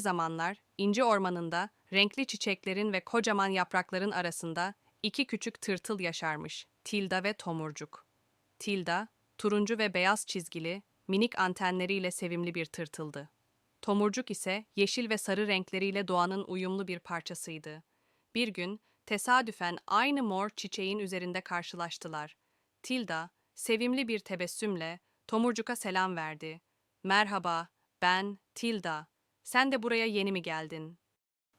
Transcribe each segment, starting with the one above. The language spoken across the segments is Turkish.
zamanlar inci ormanında renkli çiçeklerin ve kocaman yaprakların arasında iki küçük tırtıl yaşarmış, Tilda ve Tomurcuk. Tilda, turuncu ve beyaz çizgili, minik antenleriyle sevimli bir tırtıldı. Tomurcuk ise yeşil ve sarı renkleriyle doğanın uyumlu bir parçasıydı. Bir gün tesadüfen aynı mor çiçeğin üzerinde karşılaştılar. Tilda, sevimli bir tebessümle Tomurcuk'a selam verdi. Merhaba, ben Tilda. Sen de buraya yeni mi geldin?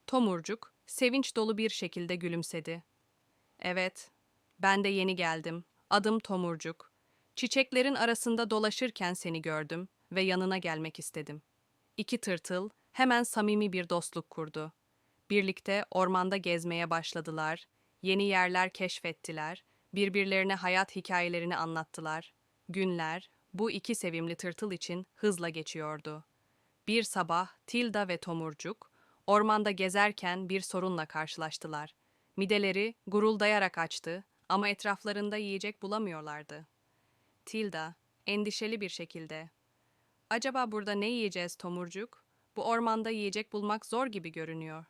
Tomurcuk, sevinç dolu bir şekilde gülümsedi. Evet, ben de yeni geldim. Adım Tomurcuk. Çiçeklerin arasında dolaşırken seni gördüm ve yanına gelmek istedim. İki tırtıl hemen samimi bir dostluk kurdu. Birlikte ormanda gezmeye başladılar, yeni yerler keşfettiler, birbirlerine hayat hikayelerini anlattılar. Günler bu iki sevimli tırtıl için hızla geçiyordu. Bir sabah Tilda ve Tomurcuk ormanda gezerken bir sorunla karşılaştılar. Mideleri guruldayarak açtı ama etraflarında yiyecek bulamıyorlardı. Tilda endişeli bir şekilde Acaba burada ne yiyeceğiz Tomurcuk? Bu ormanda yiyecek bulmak zor gibi görünüyor.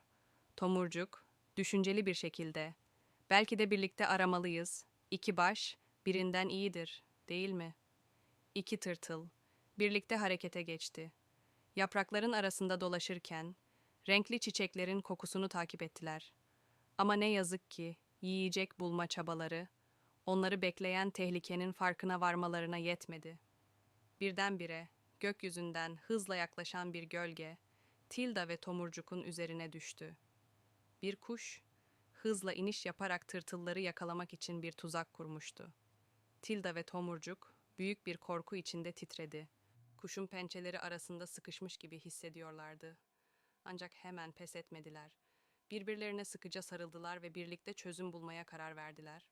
Tomurcuk, düşünceli bir şekilde. Belki de birlikte aramalıyız. İki baş, birinden iyidir, değil mi? İki tırtıl, birlikte harekete geçti. Yaprakların arasında dolaşırken, renkli çiçeklerin kokusunu takip ettiler. Ama ne yazık ki, yiyecek bulma çabaları, onları bekleyen tehlikenin farkına varmalarına yetmedi. Birdenbire, gökyüzünden hızla yaklaşan bir gölge, Tilda ve Tomurcuk'un üzerine düştü. Bir kuş, hızla iniş yaparak tırtılları yakalamak için bir tuzak kurmuştu. Tilda ve Tomurcuk, büyük bir korku içinde titredi. Kuşun pençeleri arasında sıkışmış gibi hissediyorlardı. Ancak hemen pes etmediler. Birbirlerine sıkıca sarıldılar ve birlikte çözüm bulmaya karar verdiler.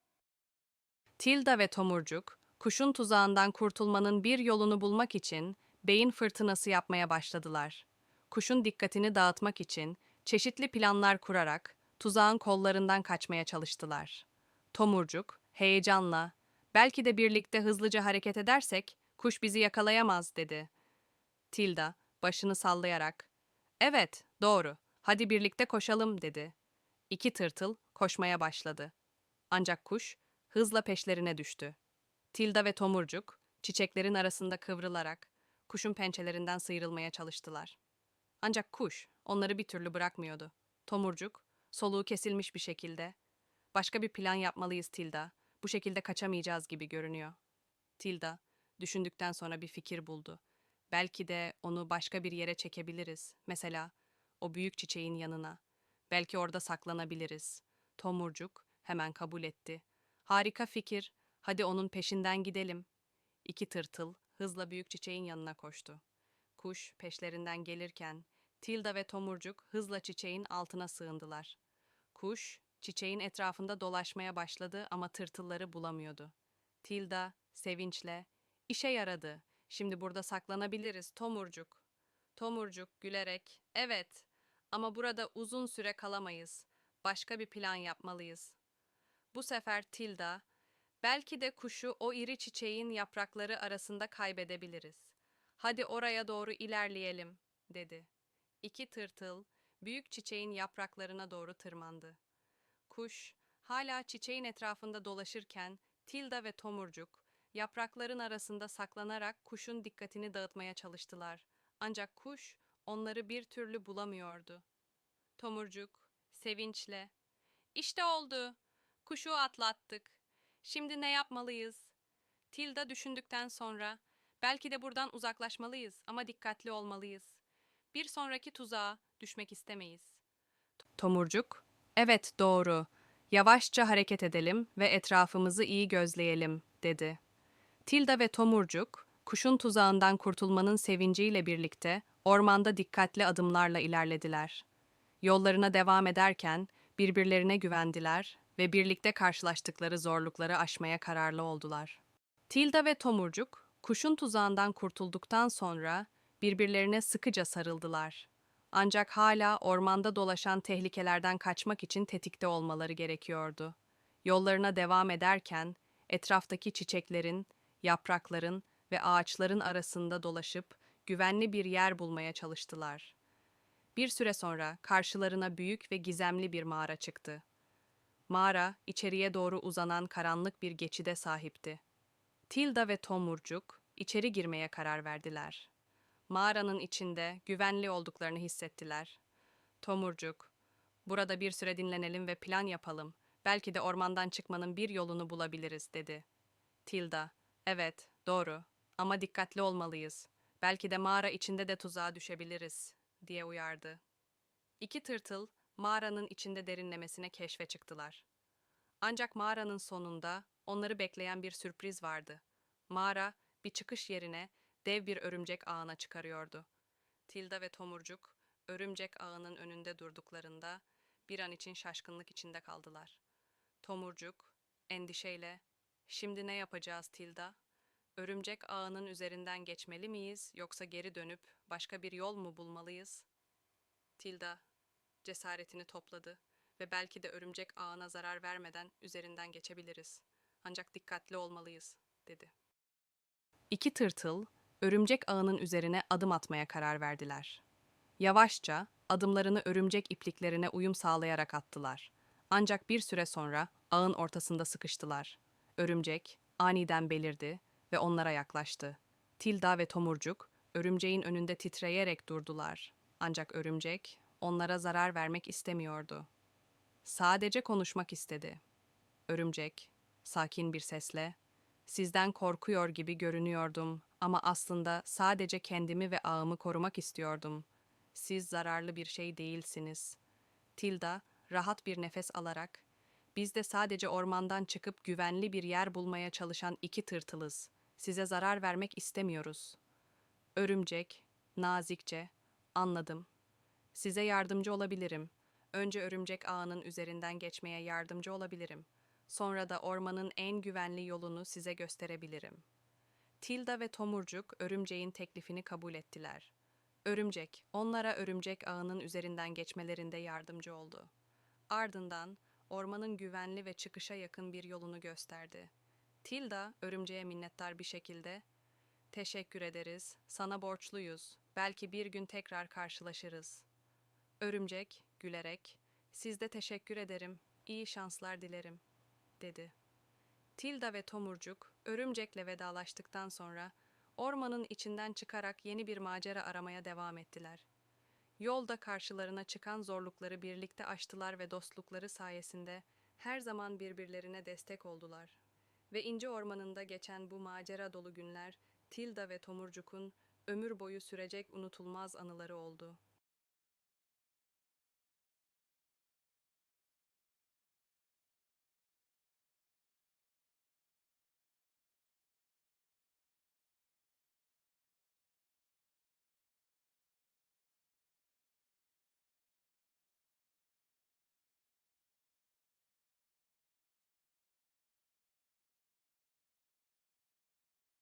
Tilda ve Tomurcuk, kuşun tuzağından kurtulmanın bir yolunu bulmak için beyin fırtınası yapmaya başladılar. Kuşun dikkatini dağıtmak için çeşitli planlar kurarak tuzağın kollarından kaçmaya çalıştılar. Tomurcuk heyecanla, belki de birlikte hızlıca hareket edersek kuş bizi yakalayamaz dedi. Tilda başını sallayarak, evet doğru, hadi birlikte koşalım dedi. İki tırtıl koşmaya başladı. Ancak kuş hızla peşlerine düştü. Tilda ve Tomurcuk çiçeklerin arasında kıvrılarak kuşun pençelerinden sıyrılmaya çalıştılar. Ancak kuş onları bir türlü bırakmıyordu. Tomurcuk, soluğu kesilmiş bir şekilde. Başka bir plan yapmalıyız Tilda. Bu şekilde kaçamayacağız gibi görünüyor. Tilda, düşündükten sonra bir fikir buldu. Belki de onu başka bir yere çekebiliriz. Mesela o büyük çiçeğin yanına. Belki orada saklanabiliriz. Tomurcuk hemen kabul etti. Harika fikir. Hadi onun peşinden gidelim. İki tırtıl hızla büyük çiçeğin yanına koştu. Kuş peşlerinden gelirken Tilda ve Tomurcuk hızla çiçeğin altına sığındılar. Kuş çiçeğin etrafında dolaşmaya başladı ama tırtılları bulamıyordu. Tilda sevinçle "İşe yaradı. Şimdi burada saklanabiliriz Tomurcuk." Tomurcuk gülerek "Evet ama burada uzun süre kalamayız. Başka bir plan yapmalıyız." Bu sefer Tilda Belki de kuşu o iri çiçeğin yaprakları arasında kaybedebiliriz. Hadi oraya doğru ilerleyelim, dedi. İki tırtıl büyük çiçeğin yapraklarına doğru tırmandı. Kuş hala çiçeğin etrafında dolaşırken Tilda ve Tomurcuk yaprakların arasında saklanarak kuşun dikkatini dağıtmaya çalıştılar. Ancak kuş onları bir türlü bulamıyordu. Tomurcuk sevinçle "İşte oldu. Kuşu atlattık. Şimdi ne yapmalıyız? Tilda düşündükten sonra belki de buradan uzaklaşmalıyız ama dikkatli olmalıyız. Bir sonraki tuzağa düşmek istemeyiz. Tomurcuk, evet doğru. Yavaşça hareket edelim ve etrafımızı iyi gözleyelim, dedi. Tilda ve Tomurcuk, kuşun tuzağından kurtulmanın sevinciyle birlikte ormanda dikkatli adımlarla ilerlediler. Yollarına devam ederken birbirlerine güvendiler ve birlikte karşılaştıkları zorlukları aşmaya kararlı oldular. Tilda ve Tomurcuk, kuşun tuzağından kurtulduktan sonra birbirlerine sıkıca sarıldılar. Ancak hala ormanda dolaşan tehlikelerden kaçmak için tetikte olmaları gerekiyordu. Yollarına devam ederken etraftaki çiçeklerin, yaprakların ve ağaçların arasında dolaşıp güvenli bir yer bulmaya çalıştılar. Bir süre sonra karşılarına büyük ve gizemli bir mağara çıktı. Mağara, içeriye doğru uzanan karanlık bir geçide sahipti. Tilda ve Tomurcuk içeri girmeye karar verdiler. Mağaranın içinde güvenli olduklarını hissettiler. Tomurcuk, burada bir süre dinlenelim ve plan yapalım. Belki de ormandan çıkmanın bir yolunu bulabiliriz, dedi. Tilda, evet, doğru. Ama dikkatli olmalıyız. Belki de mağara içinde de tuzağa düşebiliriz, diye uyardı. İki tırtıl, mağaranın içinde derinlemesine keşfe çıktılar. Ancak mağaranın sonunda onları bekleyen bir sürpriz vardı. Mağara, bir çıkış yerine dev bir örümcek ağına çıkarıyordu. Tilda ve Tomurcuk, örümcek ağının önünde durduklarında bir an için şaşkınlık içinde kaldılar. Tomurcuk, endişeyle, ''Şimdi ne yapacağız Tilda? Örümcek ağının üzerinden geçmeli miyiz yoksa geri dönüp başka bir yol mu bulmalıyız?'' Tilda cesaretini topladı ve belki de örümcek ağına zarar vermeden üzerinden geçebiliriz. Ancak dikkatli olmalıyız, dedi. İki tırtıl, örümcek ağının üzerine adım atmaya karar verdiler. Yavaşça adımlarını örümcek ipliklerine uyum sağlayarak attılar. Ancak bir süre sonra ağın ortasında sıkıştılar. Örümcek aniden belirdi ve onlara yaklaştı. Tilda ve Tomurcuk örümceğin önünde titreyerek durdular. Ancak örümcek onlara zarar vermek istemiyordu. Sadece konuşmak istedi. Örümcek sakin bir sesle Sizden korkuyor gibi görünüyordum ama aslında sadece kendimi ve ağımı korumak istiyordum. Siz zararlı bir şey değilsiniz. Tilda rahat bir nefes alarak biz de sadece ormandan çıkıp güvenli bir yer bulmaya çalışan iki tırtılız. Size zarar vermek istemiyoruz. Örümcek, nazikçe, anladım. Size yardımcı olabilirim. Önce örümcek ağının üzerinden geçmeye yardımcı olabilirim. Sonra da ormanın en güvenli yolunu size gösterebilirim. Tilda ve Tomurcuk örümceğin teklifini kabul ettiler. Örümcek, onlara örümcek ağının üzerinden geçmelerinde yardımcı oldu. Ardından ormanın güvenli ve çıkışa yakın bir yolunu gösterdi. Tilda örümceğe minnettar bir şekilde "Teşekkür ederiz. Sana borçluyuz. Belki bir gün tekrar karşılaşırız." Örümcek gülerek "Siz de teşekkür ederim. İyi şanslar dilerim." dedi. Tilda ve Tomurcuk örümcekle vedalaştıktan sonra ormanın içinden çıkarak yeni bir macera aramaya devam ettiler. Yolda karşılarına çıkan zorlukları birlikte aştılar ve dostlukları sayesinde her zaman birbirlerine destek oldular. Ve İnce Ormanı'nda geçen bu macera dolu günler Tilda ve Tomurcuk'un ömür boyu sürecek unutulmaz anıları oldu.